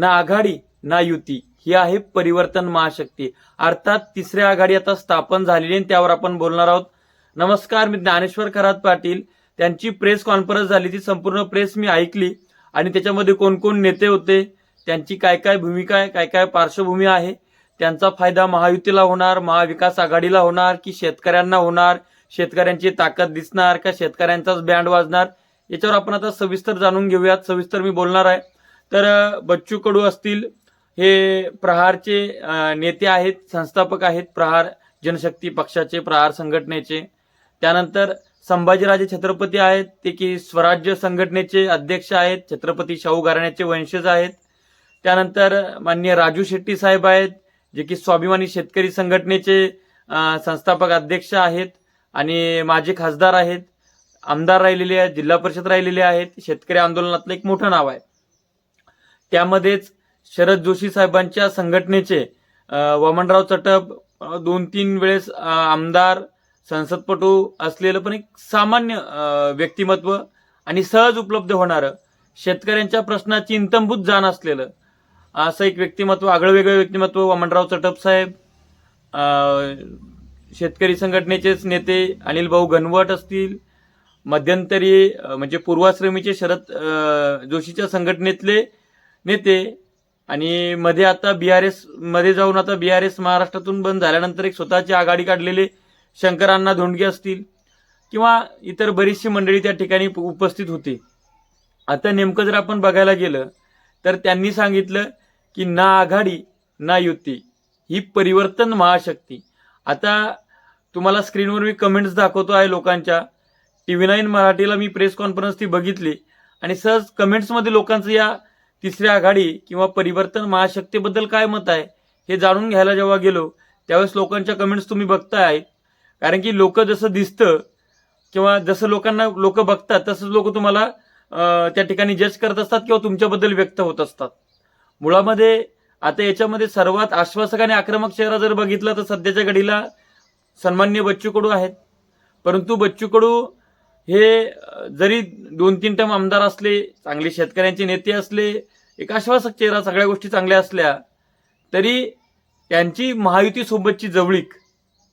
ना आघाडी ना युती. ही आहे परिवर्तन महाशक्ती. अर्थात तिसरी आघाडी आता स्थापन झालेली आहे आणि त्यावर आपण बोलणार आहोत. नमस्कार मी ज्ञानेश्वर खरात पाटील. त्यांची प्रेस कॉन्फरन्स झाली ती संपूर्ण प्रेस मी ऐकली. आणि त्याच्यामध्ये कोणकोण नेते होते त्यांची काय काय भूमिका आहे काय काय पार्श्वभूमी आहे त्यांचा फायदा महायुतीला होणार महाविकास आघाडीला होणार की शेतकऱ्यांना होणार शेतकऱ्यांची ताकद दिसणार का शेतकऱ्यांचाच बँड वाजणार याच्यावर आपण आता सविस्तर जाणून घेऊयात. सविस्तर मी बोलणार आहे. तर बच्चू कडू असतील हे प्रहारचे नेते आहेत संस्थापक आहेत प्रहार जनशक्ती पक्षाचे प्रहार संघटनेचे. त्यानंतर संभाजीराजे छत्रपती आहेत ते की स्वराज्य संघटनेचे अध्यक्ष आहेत छत्रपती शाहू घराण्याचे वंशज आहेत. त्यानंतर माननीय राजू शेट्टी साहेब आहेत जे की स्वाभिमानी शेतकरी संघटनेचे संस्थापक अध्यक्ष आहेत आणि माजी खासदार आहेत. आमदार राहिलेले आहेत जिल्हा परिषद राहिलेले आहेत. शेतकरी आंदोलनातलं एक मोठं नाव आहे. त्यामध्येच शरद जोशी साहेबांच्या संघटनेचे वामनराव चटप दोन तीन वेळेस आमदार संसदपटू असलेलं पण एक सामान्य व्यक्तिमत्व आणि सहज उपलब्ध होणारं शेतकऱ्यांच्या प्रश्नाची इंतंभूत जाण असलेलं असं एक व्यक्तिमत्व आगळं वेगळं व्यक्तिमत्व वामनराव चटप साहेब शेतकरी संघटनेचेच नेते अनिल भाऊ घनवट असतील मध्यंतरी म्हणजे पूर्वाश्रमीचे शरद जोशीच्या संघटनेतले नेते. आणि मध्ये आता बी आर एसमध्ये जाऊन आता बी आर एस महाराष्ट्रातून बंद झाल्यानंतर एक स्वतःची आघाडी काढलेले शंकरांना धोंडगे असतील किंवा इतर बरीचशी मंडळी त्या ठिकाणी उपस्थित होती. आता नेमकं जर आपण बघायला गेलं तर त्यांनी सांगितलं की ना आघाडी ना युती ही परिवर्तन महाशक्ती. आता तुम्हाला स्क्रीनवर मी कमेंट्स दाखवतो आहे लोकांच्या. टी व्ही नाईन मराठीला मी प्रेस कॉन्फरन्स ती बघितली. आणि सहज कमेंट्समध्ये लोकांचं या तिसऱ्या आघाडी किंवा परिवर्तन महाशक्तीबद्दल काय मत आहे हे जाणून घ्यायला जेव्हा गेलो त्यावेळेस लोकांच्या कमेंट्स तुम्ही बघताय. कारण की लोक जसं दिसतं किंवा जसं लोकांना लोक बघतात तसंच लोक तुम्हाला त्या ठिकाणी जज करत असतात किंवा तुमच्याबद्दल व्यक्त होत असतात. मुळामध्ये आता याच्यामध्ये सर्वात आश्वासक आणि आक्रमक चेहरा जर बघितला तर सध्याच्या घडीला सन्मान्य बच्चू कडू आहेत. परंतु बच्चू कडू हे जरी दोन तीन टर्म आमदार असले चांगले शेतकऱ्यांचे नेते असले एक आश्वासक चेहरा सगळ्या गोष्टी चांगल्या असल्या तरी त्यांची महायुतीसोबतची जवळीक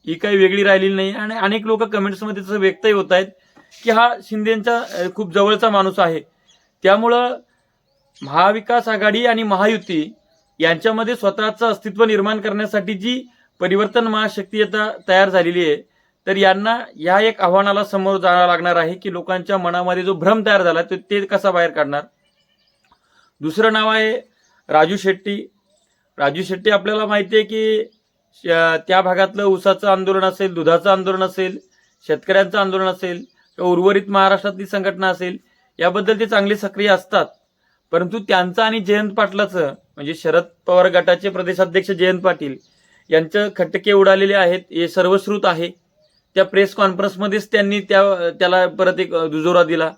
ही काही वेगळी राहिलेली नाही. आणि अनेक लोक कमेंट्समध्ये तसं व्यक्तही होत आहेत की हा शिंदेंचा खूप जवळचा माणूस आहे. त्यामुळं महाविकास आघाडी आणि महायुती यांच्यामध्ये स्वतःचं अस्तित्व निर्माण करण्यासाठी जी परिवर्तन महाशक्ती आता तयार झालेली आहे तर यांना या एक आव्हानाला समोर जावं लागणार आहे की लोकांच्या मनामध्ये जो भ्रम तयार झाला तो ते कसा बाहेर काढणार? दुसरं नाव आहे राजू शेट्टी. राजू शेट्टी आपल्याला माहिती आहे की श- त्या भागातलं ऊसाचं आंदोलन असेल दुधाचं आंदोलन असेल शेतकऱ्यांचं आंदोलन असेल किंवा उर्वरित महाराष्ट्रातली संघटना असेल याबद्दल ते चांगले सक्रिय असतात. परंतु त्यांचं आणि जयंत पाटलाचं म्हणजे शरद पवार गटाचे प्रदेशाध्यक्ष जयंत पाटील यांचं खटके उडालेले आहेत हे सर्वश्रुत आहे. त्या प्रेस कॉन्फरन्समध्येच त्यांनी त्या त्याला परत एक दुजोरा दिला.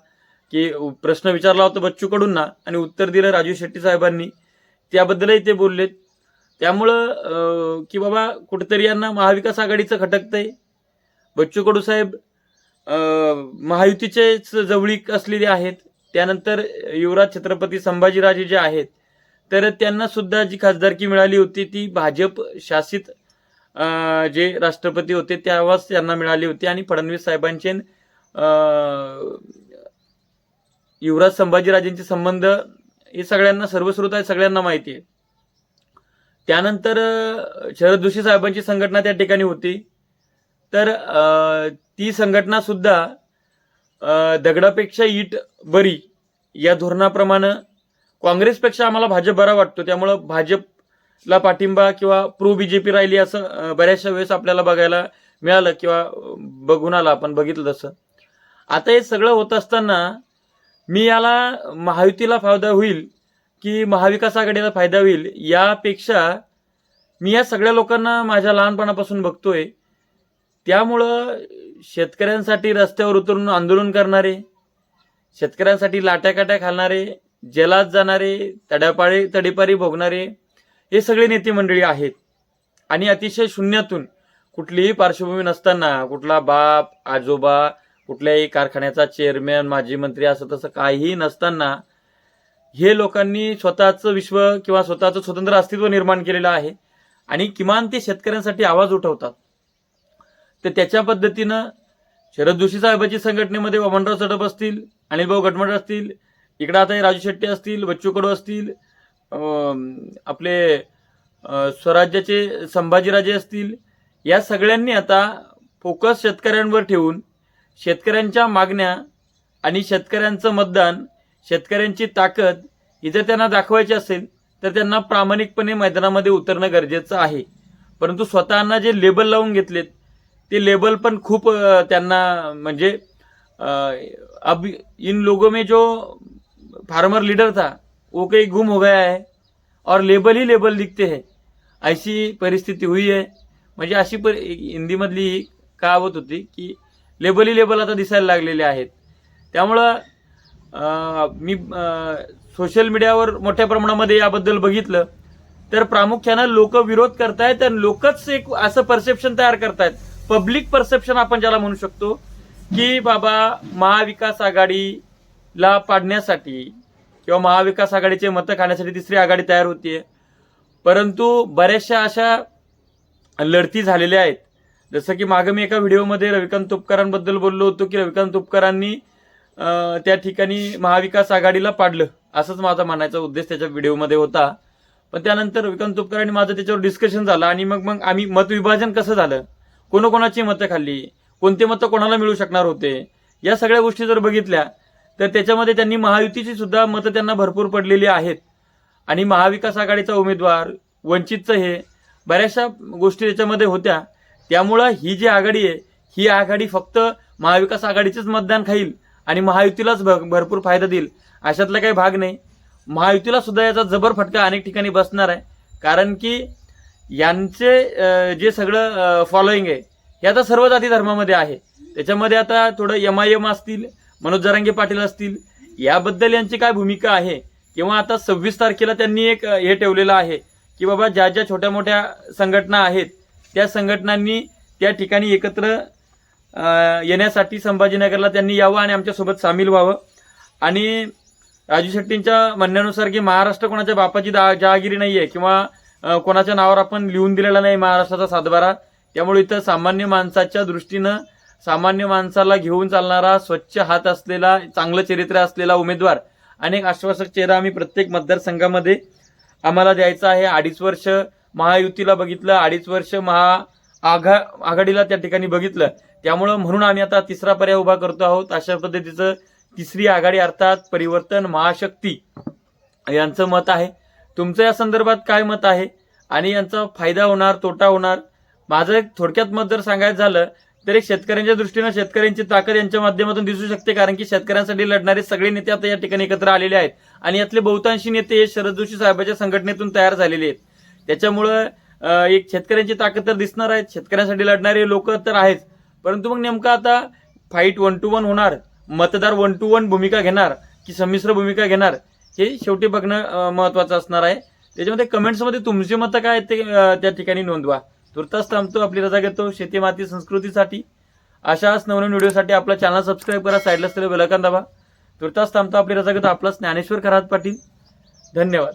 की प्रश्न विचारला होता बच्चू कडूंना आणि उत्तर दिलं राजू शेट्टी साहेबांनी. त्याबद्दलही ते बोललेत. त्यामुळं की बाबा कुठेतरी यांना महाविकास आघाडीचं खटकतंय. बच्चू कडू साहेब महायुतीचेच जवळीक असलेले आहेत. त्यानंतर युवराज छत्रपती संभाजीराजे जे आहेत तर त्यांना सुद्धा जी खासदारकी मिळाली होती ती भाजप शासित जे राष्ट्रपती होते तेव्हाच त्यांना मिळाली होती. आणि फडणवीस साहेबांचे युवराज संभाजीराजेंचे संबंध हे सगळ्यांना सर्वश्रुत आहे सगळ्यांना माहिती आहे. त्यानंतर शरद जोशी साहेबांची संघटना त्या ठिकाणी होती. तर ती संघटना सुद्धा दगडापेक्षा ईट बरी या धोरणाप्रमाणे काँग्रेसपेक्षा आम्हाला भाजप बरा वाटतो. त्यामुळं भाजपला पाठिंबा किंवा प्रो पी राहिली असं बऱ्याचशा वेळेस आपल्याला बघायला मिळालं किंवा बघून आलं आपण बघितलं तसं. आता हे सगळं होत असताना मी याला महायुतीला फायदा होईल की महाविकास आघाडीला फायदा होईल यापेक्षा मी या सगळ्या लोकांना माझ्या लहानपणापासून बघतोय. त्यामुळं शेतकऱ्यांसाठी रस्त्यावर उतरून आंदोलन करणारे शेतकऱ्यांसाठी लाट्याकाट्या घालणारे जेलात जाणारे तड्यापाळी तडीपारी भोगणारे हे सगळे नेते मंडळी आहेत. आणि अतिशय शून्यातून कुठलीही पार्श्वभूमी नसताना कुठला बाप आजोबा कुठल्याही कारखान्याचा चेअरमॅन माजी मंत्री असं तसं काहीही नसताना हे लोकांनी स्वतःचं विश्व किंवा स्वतःचं स्वतंत्र अस्तित्व निर्माण केलेलं आहे आणि किमान ते शेतकऱ्यांसाठी आवाज उठवतात. तर त्याच्या पद्धतीनं शरद जोशी साहेबाची संघटनेमध्ये वामनराव चटप असतील अनिलभाऊ गटमट असतील इकडं आता हे राजू शेट्टी असतील बच्चू कडू असतील आपले स्वराज्याचे संभाजीराजे असतील या सगळ्यांनी आता फोकस शेतकऱ्यांवर ठेवून शेतकऱ्यांच्या मागण्या आणि शेतकऱ्यांचं मतदान शेतकऱ्यांची ताकद ही जर त्यांना दाखवायची असेल तर त्यांना प्रामाणिकपणे मैदानामध्ये उतरणं गरजेचं आहे. परंतु स्वतःना जे लेबल लावून घेतलेत ते लेबल पण खूप त्यांना म्हणजे अब इन लोगों में जो फार्मर लीडर था वो कहीं गुम हो गया है और लेबल ही लेबल दिखते हैं। ऐसी परिस्थिती हुई है। म्हणजे अशी पर हिंदीमधली ही कहावत होती की लेबली लेबल आता दिसायला लागलेले आहेत. त्यामुळं मी सोशल मीडियावर मोठ्या प्रमाणामध्ये याबद्दल बघितलं. तर प्रामुख्यानं लोक विरोध करतायत आणि लोकच एक असं परसेप्शन तयार करतायत. पब्लिक परसेप्शन आपण ज्याला म्हणू शकतो की बाबा महाविकास आघाडीला पाडण्यासाठी किंवा महाविकास आघाडीचे मतं खाण्यासाठी तिसरी आघाडी तयार होतीये. परंतु बऱ्याचशा अशा लढती झालेल्या आहेत. जसं की मागं मी एका व्हिडिओमध्ये रविकांत तुपकरांबद्दल बोललो होतो की रविकांत तुपकरांनी त्या ठिकाणी महाविकास आघाडीला पाडलं. असंच माझा म्हणायचा उद्देश त्याच्या व्हिडिओमध्ये होता. पण त्यानंतर रविकांत तुपकरांनी माझं त्याच्यावर डिस्कशन झालं आणि मग मग आम्ही मतविभाजन कसं झालं? कोणाकोणाची मतं खाल्ली? कोणते मतं कोणाला मिळू शकणार होते? या सगळ्या गोष्टी जर बघितल्या तर त्याच्यामध्ये त्यांनी महायुतीची सुद्धा मतं त्यांना भरपूर पडलेली आहेत. आणि महाविकास आघाडीचा उमेदवार वंचितचं हे बऱ्याचशा गोष्टी त्याच्यामध्ये होत्या. त्यामुळं ही जी आघाडी आहे ही आघाडी फक्त महाविकास आघाडीचेच मतदान खाईल आणि महायुतीलाच भ- भरपूर फायदा देईल अशातला काही भाग नाही. महायुतीला सुद्धा याचा जबर फटका अनेक ठिकाणी बसणार आहे कारण की यांचे जे सगळं फॉलोईंग आहे हे आता सर्व जाती धर्मामध्ये आहे. त्याच्यामध्ये आता थोडं एम आय एम असतील मनोज जरांगे पाटील असतील याबद्दल यांची काय भूमिका आहे? किंवा आता सव्वीस तारखेला त्यांनी एक हे ठेवलेलं आहे की बाबा ज्या ज्या छोट्या मोठ्या संघटना आहेत त्या संघटनांनी त्या ठिकाणी एकत्र येण्यासाठी संभाजीनगरला त्यांनी यावं आणि आमच्यासोबत सामील व्हावं. आणि राजू शेट्टींच्या म्हणण्यानुसार की महाराष्ट्र कोणाच्या बापाची दा जहागिरी नाही आहे किंवा कोणाच्या नावावर आपण लिहून दिलेला नाही महाराष्ट्राचा सातबारा त्यामुळे इथं सामान्य माणसाच्या दृष्टीनं सामान्य माणसाला घेऊन चालणारा स्वच्छ हात असलेला चांगलं चरित्र असलेला उमेदवार आणि एक आश्वासक चेहरा आम्ही प्रत्येक मतदारसंघामध्ये आम्हाला द्यायचा आहे. अडीच वर्ष महायुतीला बघितलं अडीच वर्ष महा आघा आघाडीला त्या ठिकाणी बघितलं. त्यामुळं म्हणून आम्ही आता तिसरा पर्याय उभा करतो आहोत. अशा पद्धतीचं तिसरी आघाडी अर्थात परिवर्तन महाशक्ती यांचं मत आहे. तुमचं या संदर्भात काय मत आहे? आणि यांचा फायदा होणार तोटा होणार? माझं एक थोडक्यात मत जर सांगायचं झालं तर एक शेतकऱ्यांच्या दृष्टीनं शेतकऱ्यांची ताकद यांच्या माध्यमातून दिसू शकते कारण की शेतकऱ्यांसाठी लढणारे सगळे नेते आता या ठिकाणी एकत्र आलेले आहेत. आणि यातले बहुतांशी नेते हे शरद जोशी साहेबांच्या संघटनेतून तयार झालेले आहेत. त्याच्यामुळं एक शेतकऱ्यांची ताकद तर दिसणार आहेत शेतकऱ्यांसाठी लढणारे लोक तर आहेच. परंतु मग नेमकं आता फाईट वन टू वन होणार मतदार वन टू वन भूमिका घेणार की संमिश्र भूमिका घेणार हे शेवटी बघणं महत्त्वाचं महत्वाचं असणार आहे. त्याच्यामध्ये कमेंट्समध्ये तुमची मतं काय ते त्या ठिकाणी नोंदवा. तुर्तास थांबतो आपली रजा घेतो. शेती माती संस्कृतीसाठी अशाच नवनवीन व्हिडिओसाठी आपला चॅनल सबस्क्राईब करा. साईडला असलेलं बेलकन दाबा. तुर्तास थांबतो आपली रजा घेतो. आपला ज्ञानेश्वर खरात पाटील. धन्यवाद.